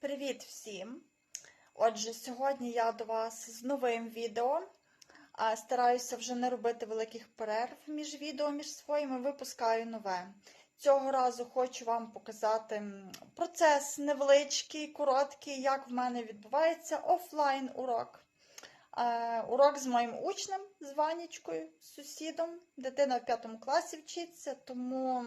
Привіт всім! Отже, сьогодні я до вас з новим відео. Стараюся вже не робити великих перерв між відео, між своїми, випускаю нове. Цього разу хочу вам показати процес невеличкий, короткий, як в мене відбувається офлайн урок. З моїм учнем, з Ванічкою, з сусідом. Дитина в п'ятому класі вчиться, тому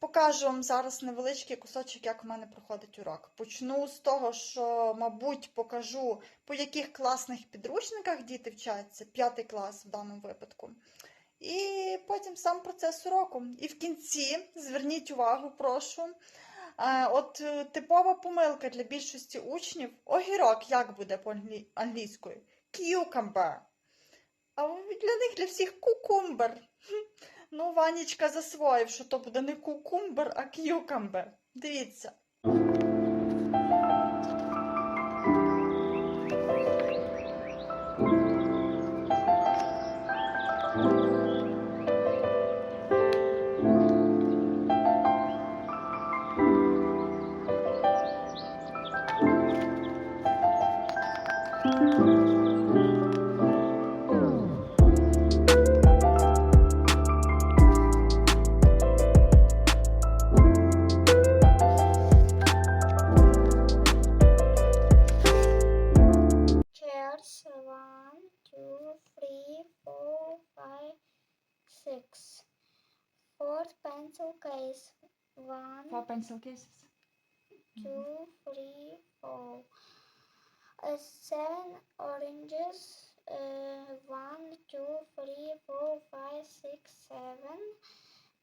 Покажу вам зараз невеличкий кусочок, як у мене проходить урок. Почну з того, що, мабуть, покажу, по яких класних підручниках діти вчаться, п'ятий клас в даному випадку. І потім сам процес уроку. І в кінці зверніть увагу, прошу. е, От е, типова помилка для більшості учнів огірок як буде по англі- англійською? Cucumber. А для них для всіх кукумбер. Ну, Ванічка засвоїв, що то буде не кукумбер, а к'юкамбер. Дивіться. pencil case. One. Four pencil cases. Two, three, four. Uh, seven oranges. Uh, one, two, three, four, five, six, seven.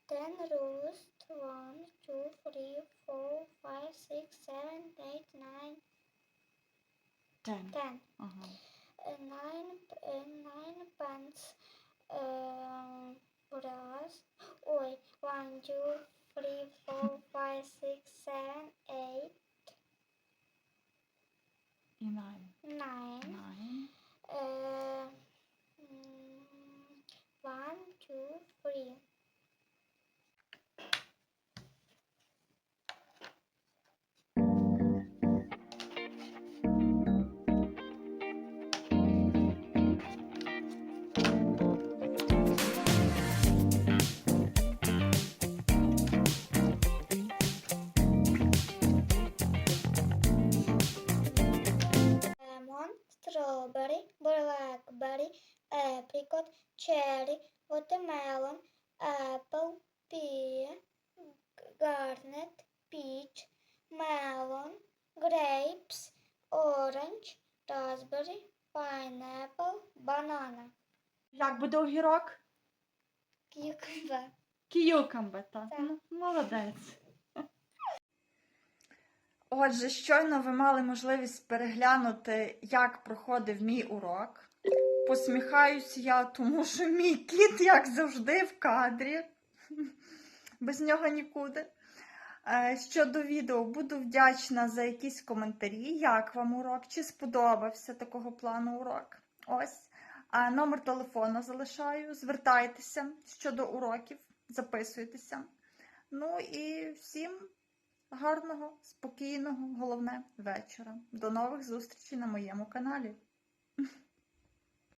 Ten roost. One, two, three, four, five, six, seven, eight, nine. Ten. Ten. Uh-huh. Uh, nine, uh, nine pants. Um, uh, brass one two three four five six seven eight nine. nine Nine. uh, mm, one two three strawberry, blackberry, apricot, cherry, watermelon, apple, pear, garnet, peach, melon, grapes, orange, raspberry, pineapple, banana. Як буде огірок? Cucumber. К'юкамбер, так. Так. Ну, молодець. Отже, щойно ви мали можливість переглянути, як проходив мій урок. Посміхаюсь я, тому що мій кіт, як завжди, в кадрі. Без нього нікуди. Е, Щодо відео, буду вдячна за якісь коментарі, як вам урок, чи сподобався такого плану урок. Ось. А номер телефону залишаю. Звертайтеся щодо уроків, записуйтеся. Ну і всім гарного, спокійного, головне вечора. До нових зустрічей на моєму каналі.